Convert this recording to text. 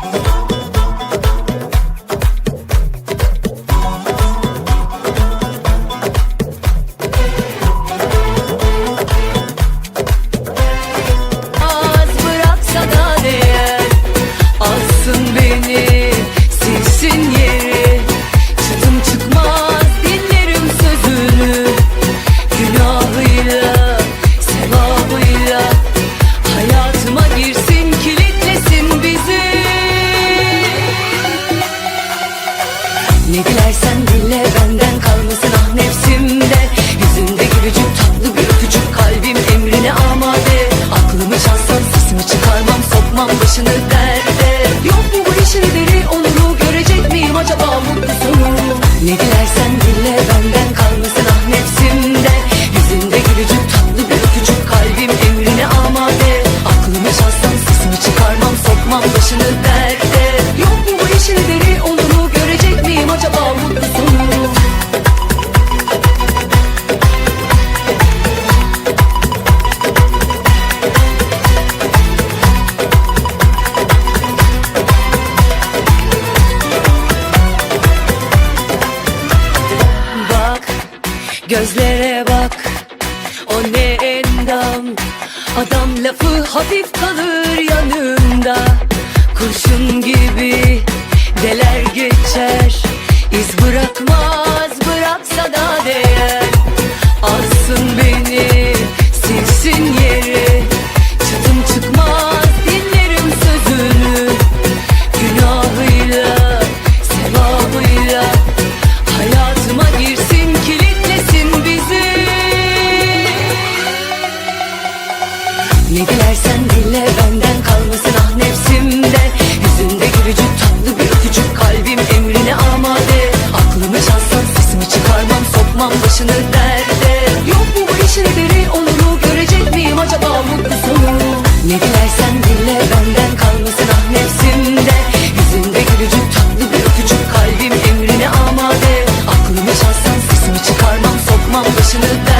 Bye. Ne dilersen dile benden kalmasın ah nefsimde. Yüzünde gülücük tatlı bir öpücük kalbim emrine amade. Aklımı çalsan sesimi çıkarmam sokmam başını gözlere bak o ne endam? Adam lafı hafif kalır yanında. Kurşun gibi deler geçer iz bırakmaz emrine amade. Aklımı çalsan sesimi çıkarmam sokmam başını derde. Yok mu bu işin deri onuru görecek miyim acaba mutlu sonu Ne dilersen dile benden kalmasın ah nefsimde. Yüzünde gülücük tatlı bir öpücük kalbim emrine amade. Aklımı çalsan sesimi çıkarmam sokmam başını derde